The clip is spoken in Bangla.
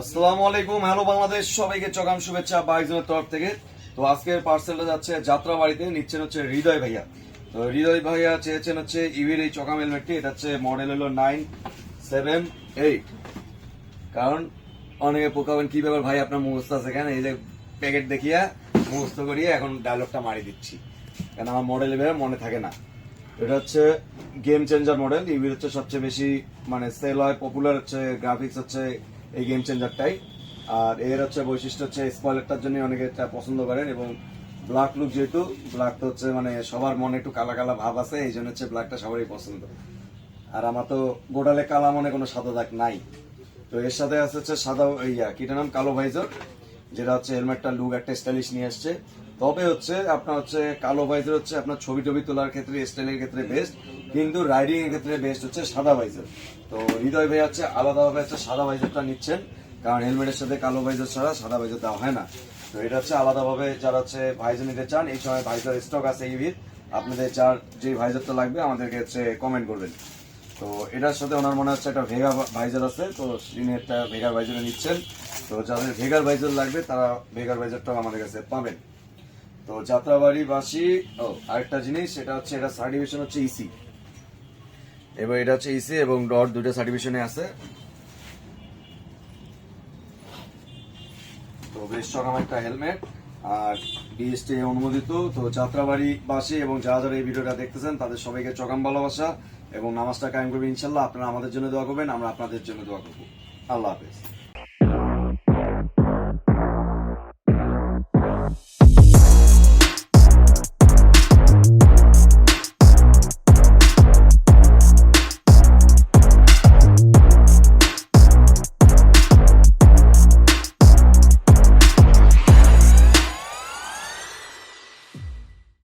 আসসালামু আলাইকুম, হ্যালো বাংলাদেশ, সবাইকে চকাম শুভেচ্ছা বাইজনের তরফ থেকে। তো আজকের পার্সেলটা যাচ্ছে যাত্রা বাড়িতে নিচ্ছেন হচ্ছে হৃদয় ভাইয়া। তো হৃদয় ভাইয়া চেয়েছেন হচ্ছে ইভির এই চকাম হেলমেটটি এটা হচ্ছে মডেল হলো নাইন সেভেন এইট কারণ অনেকে পোকাবেন, কি ব্যাপার ভাই, আপনার মুখস্থ আছে কেন? এই যে প্যাকেট দেখিয়া মুখস্থ করিয়ে এখন ডায়লগটা মারি দিচ্ছি। কারণ আমার মডেল এবার মনে থাকে না। এটা হচ্ছে গেম চেঞ্জার মডেল ইভির হচ্ছে সবচেয়ে বেশি মানে সেল হয় পপুলার হচ্ছে গ্রাফিক্স হচ্ছে এই গেম চেঞ্জারটাই আর এর হচ্ছে বৈশিষ্ট্য হচ্ছে স্পয়লারটার জন্য অনেকে এটা পছন্দ করেন এবং ব্ল্যাক লুক যেহেতু ব্ল্যাক তো হচ্ছে মানে সবার মনে একটু কালা কালা ভাব আছে, এই জন্য হচ্ছে ব্ল্যাকটা সবারই পছন্দ। আর আমার তো গোডালে কালা মনে কোনো সাদা দাগ নাই। তো এর সাথে আছে হচ্ছে সাদা ইয়া কিটার নাম? কালো ভাইজর যেটা হচ্ছে হেলমেটটা লুক একটা স্টাইলিশ নিয়ে আসছে। তবে হচ্ছে আপনার হচ্ছে কালো ভাইজার হচ্ছে আপনার ছবি টবি তোলার ক্ষেত্রে স্টাইলের ক্ষেত্রে বেস্ট কিন্তু রাইডিং এর ক্ষেত্রে বেস্ট হচ্ছে সাদা ভাইজার তো হৃদয় ভাই হচ্ছে আলাদাভাবে হচ্ছে সাদা ভাইজারটা নিচ্ছেন, কারণ হেলমেটের সাথে কালো ভাইজার ছাড়া সাদা ভাইজার দেওয়া হয় না। তো এটা হচ্ছে আলাদাভাবে যারা হচ্ছে ভাইজার নিতে চান, এই সময় ভাইজার স্টক আছে ইভির আপনাদের যার যে ভাইজারটা লাগবে আমাদেরকে হচ্ছে কমেন্ট করবেন। তো এটার সাথে ওনার মনে হচ্ছে একটা ভেগা ভাইজার আছে, তো তিনি একটা ভেগার ভাইজারে নিচ্ছেন। তো যাদের ভেগার ভাইজার লাগবে, তারা ভেগার ভাইজারটাও আমাদের কাছে পাবেন। তো যাত্রাবাড়ি বাসী ও, আরেকটা জিনিস, সেটা হচ্ছে এটা সার্টিফিকেশন হচ্ছে ইসি এবার এটা হচ্ছে ইসি এবং ডট দুটো সার্টিফিকেশনে আছে। তো বেশ চকাম একটা হেলমেট। আর বিএসটি অনুমোদিত, তো যাত্রাবাড়ি বাসী এবং যারা যারা এই ভিডিওটা দেখতেছেন, তাদের সবাইকে চকাম ভালোবাসা এবং নামাজটা কায়েম করবে ইনশাল্লাহ আপনারা আমাদের জন্য দোয়া করবেন, আমরা আপনাদের জন্য দোয়া করব। আল্লাহ হাফেজ।